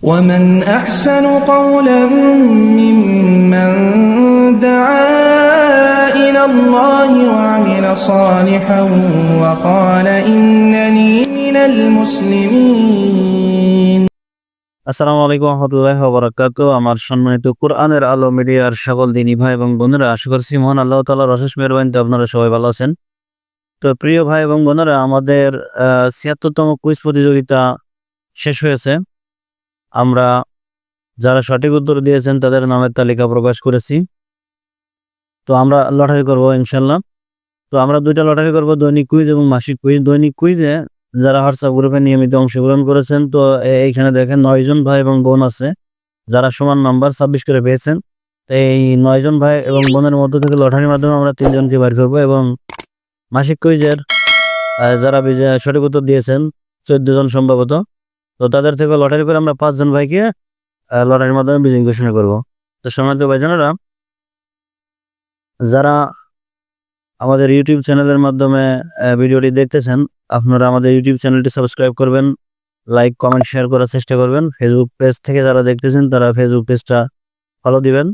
ومن أحسن قولا ممن دعا إلى الله وعمل صالحا وقال إنني من المسلمين আসসালামু আলাইকুম রহমতুল্লাহ বরাকাত আমার সম্মানিত কোরআনের আলো মিডিয়ার সকল দিনী ভাই এবং বোনেরা আশা করছি মহান আল্লাহ তালার অশেষ মেহরবানিতে আপনারা সবাই ভালো আছেন তো প্রিয় ভাই এবং বোনেরা আমাদের ছিয়াত্তরতম কুইজ প্রতিযোগিতা শেষ হয়েছে আমরা যারা সঠিক উত্তর দিয়েছেন তাদের নামের তালিকা প্রকাশ করেছি। তো আমরা লটারি করব ইনশাল্লাহ তো আমরা দুইটা লটারি করব, দৈনিক কুইজ এবং মাসিক কুইজ। দৈনিক কুইজে যারা হোয়াটসঅ্যাপ গ্রুপে নিয়মিত অংশগ্রহণ করেছেন, তো এইখানে দেখেন নয়জন ভাই এবং বোন আছে, যারা সমান নাম্বার ছাব্বিশ করে পেয়েছেন। তো এই নয়জন ভাই এবং বোনের মধ্য থেকে লটারির মাধ্যমে আমরা তিনজনকে বের করব এবং মাসিক কুইজের যারা সঠিক উত্তর দিয়েছেন, চোদ্দ জন সম্ভবত। তো তাদের থেকে লটারি করে আমরা পাঁচজন ভাইকে লটারির মাধ্যমে বিজয়ী ঘোষণা করব। তো সম্মানিত ভাইজানেরা, যারা আমাদের ইউটিউব চ্যানেলের মাধ্যমে ভিডিওটি দেখতেছেন, আপনারা আমাদের ইউটিউব চ্যানেলটি সাবস্ক্রাইব করবেন, লাইক, কমেন্ট, শেয়ার করার চেষ্টা করবেন। ফেসবুক পেজ থেকে যারা দেখতেছেন, তারা ফেসবুক পেজটা ফলো দিবেন।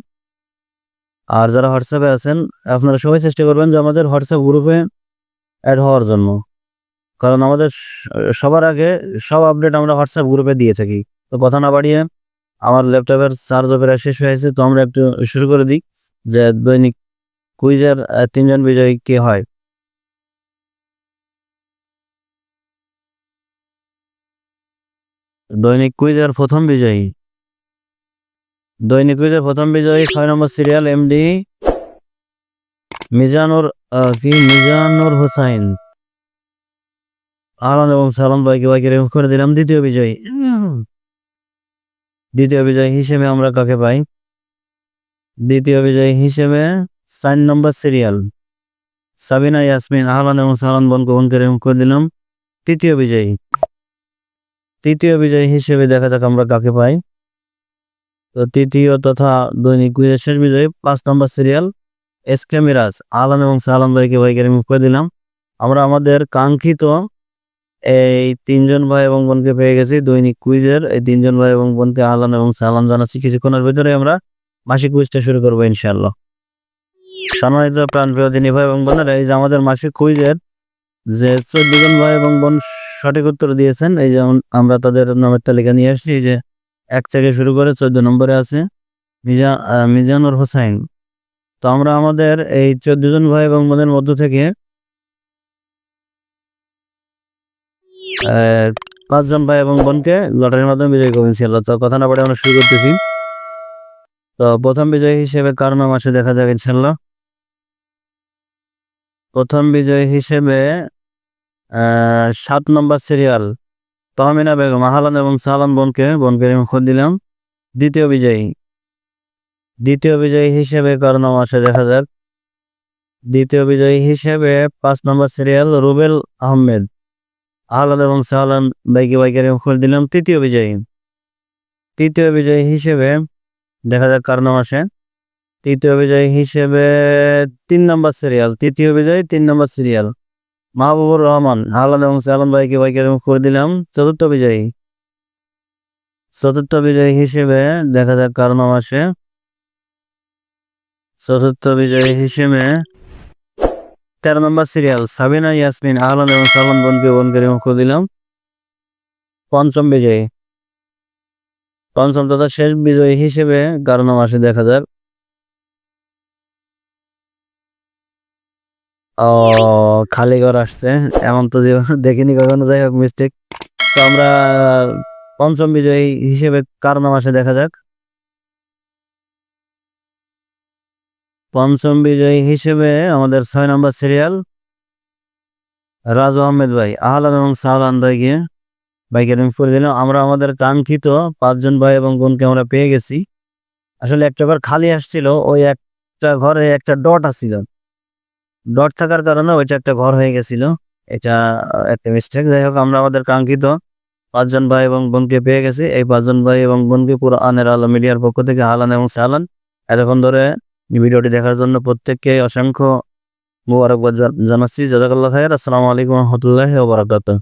আর যারা হোয়াটসঅ্যাপে আছেন, আপনারা সবাই চেষ্টা করবেন যে আমাদের হোয়াটসঅ্যাপ গ্রুপে অ্যাড হওয়ার জন্য। কারণ আমাদের সবার আগে সব আপডেট আমরা হোয়াটসঅ্যাপ গ্রুপে দিয়ে থাকি। তো কথা না বাড়িয়ে আমার ল্যাপটপের চার্জও প্রায় শেষ হয়েছে তো আমরা একটু শুরু করে দিই যে দৈনিক কুইজের তিনজন বিজয়ী কে হয়। দৈনিক কুইজের প্রথম বিজয়ী। দৈনিক কুইজের প্রথম বিজয়ী ছয় নম্বর সিরিয়াল এমডি মিজানুর কি? মিজানুর হোসাইন। আলম এবং সালাম ভাইকে ভাইকে রেকর্ড করে দিলাম। দ্বিতীয় বিজয়ী। দ্বিতীয় বিজয়ী হিসেবে আমরা কাকে পাই? দ্বিতীয় বিজয়ী হিসেবে চার নম্বর সিরিয়াল সাবিনা, ইয়াসমিন, আহলান এবং সালান বোনকে বোনকে রেকর্ড করে দিলাম। তৃতীয় বিজয়ী। তৃতীয় বিজয়ী হিসেবে দেখা যাক আমরা কাকে পাই। তো তৃতীয় তথা দৈনিক শেষ বিজয়ী, পাঁচ নম্বর serial S K Miraj. Alam এবং সালাম ভাইকে ভাইকে রিমুভ করে দিলাম। আমরা আমাদের কাঙ্ক্ষিত এই তিনজন ভাই এবং বোনকে পেয়ে গেছি দৈনিক কুইজের। এই তিনজন ভাই এবং বোনকে আহলান এবং সালাম জানাচ্ছি। কিছুক্ষণের ভিতরে আমরা মাসিক কুইজটা শুরু করব ইনশাআল্লাহ। সম্মানিত প্রাণপ্রিয় দিনী ভাই এবং বোনেরা, এই যে আমাদের মাসিক কুইজের যে চোদ্দ জন ভাই এবং বোন সঠিক উত্তর দিয়েছেন, এই যেমন আমরা তাদের নামের তালিকা নিয়ে আসছি। যে এক থেকে শুরু করে চোদ্দ নম্বরে আছে মিজা মিজানুর হোসাইন। তো আমরা আমাদের এই চোদ্দ জন ভাই এবং বোনের মধ্য থেকে পাঁচজন ভাই এবং বোনকে লটারির মাধ্যমে বিজয়ী করবেন ইনশাআল্লাহ। তো কথা না পড়ে আমরা শুরু করতেছি। তো প্রথম বিজয়ী হিসেবে কার নাম আসে দেখা যাক ইনশাল্লাহ প্রথম বিজয়ী হিসেবে সাত নম্বর সিরিয়াল, তহমিনা বেগম, আহলান এবং সালাম বোনকে বোনকে খোঁজ দিলাম। দ্বিতীয় বিজয়ী দ্বিতীয় বিজয়ী হিসেবে কার নাম আসে দেখা যাক। দ্বিতীয় বিজয়ী হিসেবে পাঁচ নম্বর সিরিয়াল, রুবেল আহমেদ। আহলান এবং সাহলান বাইকে বাইকে খোঁজ দিলাম। তৃতীয় বিজয়ী। তৃতীয় বিজয়ী হিসেবে দেখা যাক কার নাম আসে। তৃতীয় বিজয়ী হিসেবে তিন নম্বর সিরিয়াল তৃতীয় বিজয়ী তিন নম্বর সিরিয়াল মাহবুবুর রহমান আহলান এবং সালাম ভাইকে ভাইকে করে দিলাম। চতুর্থ বিজয়ী। চতুর্থ বিজয়ী হিসেবে দেখা যাক কার নাম আসে। চতুর্থ বিজয়ী হিসেবে তেরো নম্বর সিরিয়াল সাবিনা, ইয়াসমিন আহলান এবং সালাম বোনকে করে দিলাম। পঞ্চম বিজয়ী। পঞ্চম তথা শেষ বিজয়ী হিসেবে কার নাম আসে দেখা যাক ও, খালি ঘর আসছে। এমন তো জীবনে দেখিনি কখনো, যাই হোক মিস্টেক তো আমরা পঞ্চম বিজয়ী হিসেবে কার নাম আসে দেখা যাক। পঞ্চম বিজয়ী হিসেবে আমাদের ছয় নম্বর সিরিয়াল রাজু আহমেদ ভাই, আহলান এবং সাহলান ভাইকে বাইকে রিং করে দিলাম। আমরা আমাদের কাঙ্ক্ষিত পাঁচজন ভাই এবং বোনকে আমরা পেয়ে গেছি। আসলে একটা ঘর খালি আসছিল, ওই একটা ঘরে একটা ডট আসছিল। ডট থাকার কারণে ওইটা একটা ঘর হয়ে গেছিল। এটা একটা মিস্টেক যাই হোক, আমরা আমাদের কাঙ্ক্ষিত পাঁচজন ভাই এবং বোনকে পেয়ে গেছি। এই পাঁচজন ভাই এবং বোনকে পুরো আনের আলো মিডিয়ার পক্ষ থেকে হালান এবং সালান এতক্ষণ ধরে ভিডিওটি দেখার জন্য প্রত্যেককে অসংখ্য মুবারকবাদ জানাচ্ছি। জাজাকাল্লাহ খায়ের আসসালামু আলাইকুম রহমতুল্লাহ বারাকাতুহ।